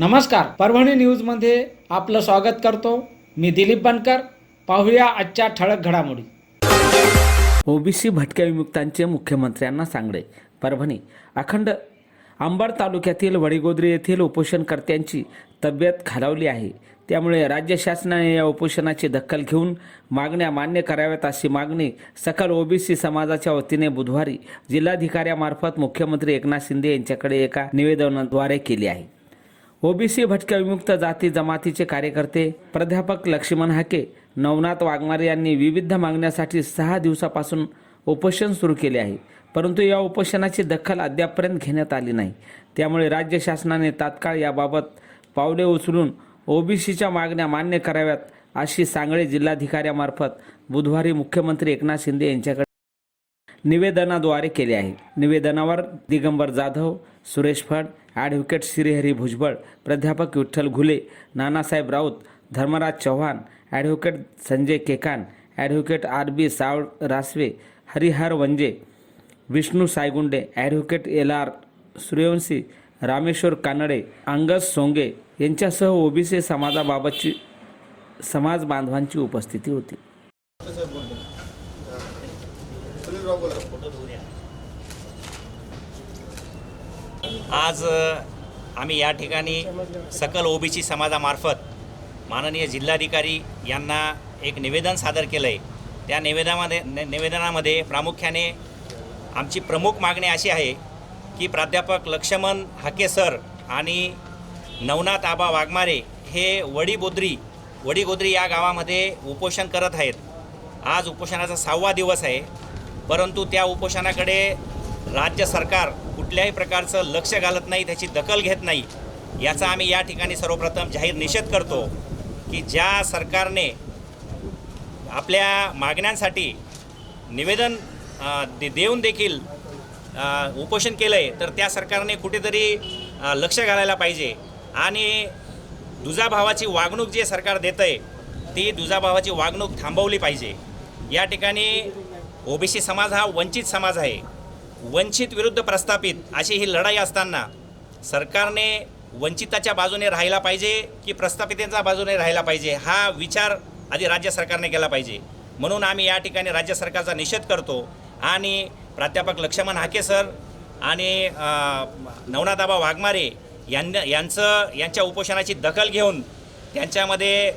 नमस्कार परभणी न्यूजमध्ये आपलं स्वागत करतो. मी दिलीप बनकर. पाहूया आजच्या ठळक घडामोडी. ओबीसी भटक्या विमुक्तांचे मुख्यमंत्र्यांना सांगणे परभणी अखंड अंबड तालुक्यातील वडीगोद्री येथील उपोषणकर्त्यांची तब्येत खालावली आहे. त्यामुळे राज्य शासनाने या उपोषणाची दखल घेऊन मागण्या मान्य कराव्यात अशी मागणी सकल ओबीसी समाजाच्या वतीने बुधवारी जिल्हाधिकाऱ्यामार्फत मुख्यमंत्री एकनाथ शिंदे यांच्याकडे एका निवेदनाद्वारे केली आहे. ओबीसी भटक्या विमुक्त जाती जमातीचे कार्यकर्ते प्राध्यापक लक्ष्मण हाके नवनाथ वाघमारे यांनी विविध मागण्यासाठी सहा दिवसापासून उपोषण सुरू केले आहे. परंतु या उपोषणाची दखल अद्यापपर्यंत घेण्यात आली नाही. त्यामुळे राज्य शासनाने तात्काळ याबाबत पावले उचलून ओबीसीच्या मागण्या मान्य कराव्यात अशी सांगळे जिल्हाधिकाऱ्यामार्फत बुधवारी मुख्यमंत्री एकनाथ शिंदे यांच्याकडे निवेदनाद्वारे केले आहे. निवेदनावर दिगंबर जाधव सुरेश फड ॲडव्होकेट श्रीहरी भुजबळ प्राध्यापक Vitthal Ghule Nanasaheb Raut Dharmaraj Chavan advocate Sanjay Kekan advocate R B Sav Rasve Harihar Vanje Vishnu Saygunde advocate L R Suryavanshi Rameshwar Kanade Angas Songe यांच्यासह ओबीसी समाजाबाबतची समाज बांधवांची उपस्थिती होती. आज आम्ही या ठिकाणी सकल ओबीसी समाजामार्फत माननीय जिल्हाधिकारी यांना एक निवेदन सादर केलं आहे त्या निवेदनामध्ये निवेदनामध्ये प्रामुख्याने आमची प्रमुख मागणी अशी आहे की प्राध्यापक लक्ष्मण हाके सर आणि नवनाथ आबा वाघमारे हे वडीबोद्री वडीगोद्री या गावामध्ये उपोषण करत आहेत. आज उपोषणाचा सहावा दिवस आहे. परंतु त्या उपोषणाकडे राज्य सरकार कुठल्याही प्रकारचं लक्ष घालत नाही त्याची दखल घेत नाही. याचा आम्ही या ठिकाणी सर्वप्रथम जाहीर निषेध करतो की ज्या सरकारने आपल्या मागण्यांसाठी निवेदन दे देऊन देखील उपोषण केलं आहे तर त्या सरकारने कुठेतरी लक्ष घालायला पाहिजे. आणि दुजाभावाची वागणूक जे सरकार देतं आहे ती दुजाभावाची वागणूक थांबवली पाहिजे. या ठिकाणी ओबीसी समाज हा वंचित समाज आहे. वंचित विरुद्ध प्रस्थापित अशी ही लढाई असताना सरकारने वंचिताच्या बाजूने राहायला पाहिजे की प्रस्थापितांच्या बाजूने राहायला पाहिजे? हा विचार आधी राज्य सरकारने केला पाहिजे. म्हणून आम्ही या ठिकाणी राज्य सरकारचा निषेध करतो आणि प्राध्यापक लक्ष्मण हाके सर आणि नवनादाबा नवनाथाबा वाघमारे यांना यांचं यांच्या उपोषणाची दखल घेऊन त्यांच्यामध्ये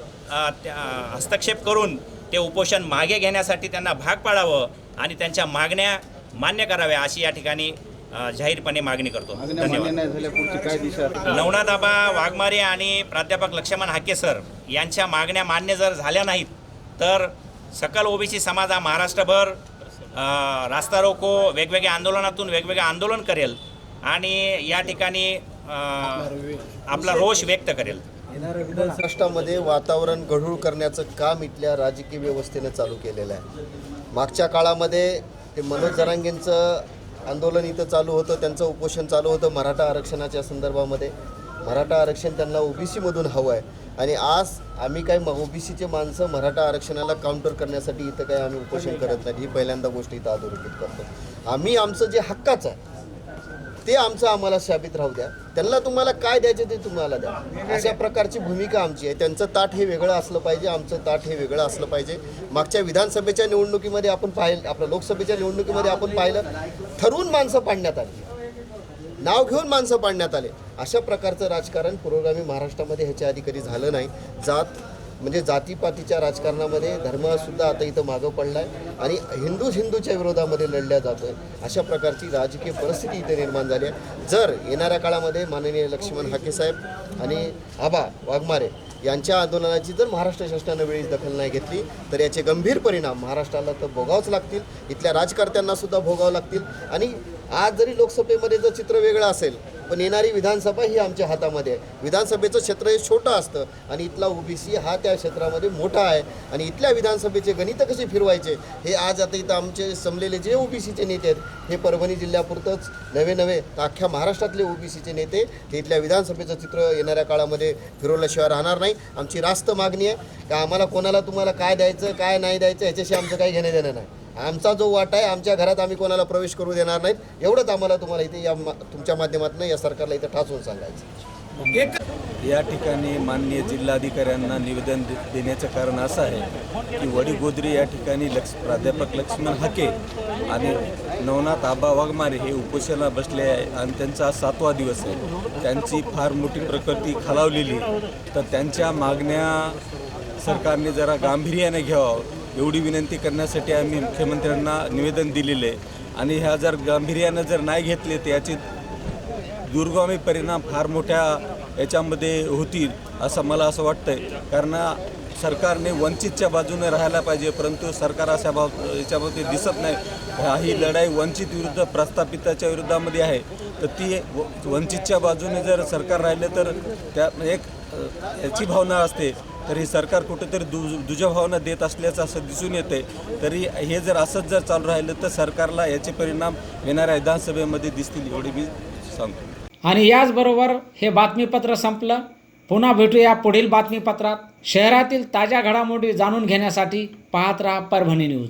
त्या- हस्तक्षेप करून ते उपोषण मागे घेण्यासाठी त्यांना भाग पाडावं आणि त्यांच्या मागण्या मान्य कराव्या अशी या ठिकाणी जाहीरपणे मागणी करतो. धन्यवाद. नवनाथाबा वाघमारे आणि प्राध्यापक लक्ष्मण हाके सर यांच्या मागण्या मान्य जर झाल्या नाहीत तर सकल ओबीसी समाज हा महाराष्ट्रभर रास्ता रोको वेगवेगळ्या आंदोलनातून वेगवेगळे आंदोलन करेल आणि या ठिकाणी आपला रोष व्यक्त करेल. महाराष्ट्रामध्ये वातावरण गढूळ करण्याचं काम इथल्या राजकीय व्यवस्थेनं चालू केलेलं आहे. मागच्या काळामध्ये ते मनोज जरांगेंचं आंदोलन इथं चालू होतं त्यांचं उपोषण चालू होतं मराठा आरक्षणाच्या संदर्भामध्ये. मराठा आरक्षण त्यांना ओबीसीमधून हवं आहे आणि आज आम्ही काय ओबीसीचे माणसं मराठा आरक्षणाला काउंटर करण्यासाठी इथं काय आम्ही उपोषण करत नाही. ही पहिल्यांदा गोष्ट इथं अधोरेखित करतो. आम्ही आमचं जे हक्काचं आहे ते आमचं आम्हाला शाबित राहू द्या. त्यांना तुम्हाला काय द्यायचं ते तुम्हाला द्या. अशा प्रकारची भूमिका आमची आहे. त्यांचं ताट हे वेगळं असलं पाहिजे आमचं ताट हे वेगळं असलं पाहिजे. मागच्या विधानसभेच्या निवडणुकीमध्ये आपण पाहिलं आपल्या लोकसभेच्या निवडणुकीमध्ये आपण पाहिलं ठरवून माणसं पाडण्यात आली. नाव घेऊन माणसं पाडण्यात आले. अशा प्रकारचं राजकारण पुरोगामी महाराष्ट्रामध्ये ह्याच्या आधी कधी झालं नाही. जात म्हणजे जातीपातीच्या राजकारणामध्ये धर्मसुद्धा आता इथं मागं पडला आहे आणि हिंदू हिंदूच्या विरोधामध्ये लढल्या जातो आहे अशा प्रकारची राजकीय परिस्थिती इथे निर्माण झाली आहे. जर येणाऱ्या काळामध्ये माननीय लक्ष्मण हाकेसाहेब आणि आबा वाघमारे यांच्या आंदोलनाची जर महाराष्ट्र शासनानं वेळीच दखल नाही घेतली तर याचे गंभीर परिणाम महाराष्ट्राला तर भोगावंच लागतील. इथल्या राजकर्त्यांनासुद्धा भोगावं लागतील. आणि आज जरी लोकसभेमध्ये जर चित्र वेगळं असेल पण येणारी विधानसभा ही आमच्या हातामध्ये आहे. विधानसभेचं क्षेत्र हे छोटं असतं आणि इथला ओबीसी हा त्या क्षेत्रामध्ये मोठा आहे. आणि इथल्या विधानसभेचे गणित कसे फिरवायचे हे आज आता इथं आमचे समलेले जे ओबीसीचे नेते आहेत हे परभणी जिल्ह्यापुरतंच नवे नवे तर अख्ख्या महाराष्ट्रातले ओबीसीचे नेते हे इथल्या विधानसभेचं चित्र येणाऱ्या काळामध्ये फिरवल्याशिवाय राहणार नाही. आमची रास्त मागणी आहे. का आम्हाला कोणाला तुम्हाला काय द्यायचं काय नाही द्यायचं ह्याच्याशी आमचं काही घेणं देणं नाही. आमचा जो वाटा आहे आमच्या घरात आम्ही कोणाला प्रवेश करू देणार नाहीत. एवढंच आम्हाला तुम्हाला इथे या मा- तुमच्या माध्यमातून या सरकारला इथं ठासून सांगायचं या ठिकाणी माननीय जिल्हाधिकाऱ्यांना निवेदन देण्याचं कारण असं आहे की वडीगोद्री या ठिकाणी लक्ष प्राध्यापक लक्ष्मण हाके आणि नवनाथ आबा वाघमारे हे उपोषणाला बसले आहे आणि त्यांचा सातवा दिवस आहे. त्यांची फार मोठी प्रकृती खालावलेली तर त्यांच्या मागण्या सरकारने जरा गांभीर्याने घ्यावं. एवढी विनंती करण्यासाठी आम्ही मुख्यमंत्र्यांना निवेदन दिलेले आहे. आणि ह्या जर गांभीर्यानं जर नाही घेतले तर याची दूरगामी परिणाम फार मोठ्या याच्यामध्ये होतील असं मला असं वाटतंय. कारण सरकारने वंचितच्या बाजूने राहायला पाहिजे परंतु सरकार अशा बाब याच्यामध्ये दिसत नाही. ही लढाई वंचित विरुद्ध प्रस्थापिताच्या विरुद्धामध्ये आहे. तर ती व- वंचितच्या बाजूने जर सरकार राहिले तर त्या एक याची भावना असते. तर सरकार कुठेतरी दु दुजाभावना देत असल्याचं असं दिसून येते तरी हे जर असंच जर चालू राहिलं तर सरकारला याचे परिणाम येणाऱ्या विधानसभेमध्ये दिसतील एवढे मी सांगतो. आणि याचबरोबर हे बातमीपत्र संपलं. पुन्हा भेटूया पुढील बातमीपत्रात. शहरातील ताज्या घडामोडी जाणून घेण्यासाठी पाहत राहा परभणी न्यूज.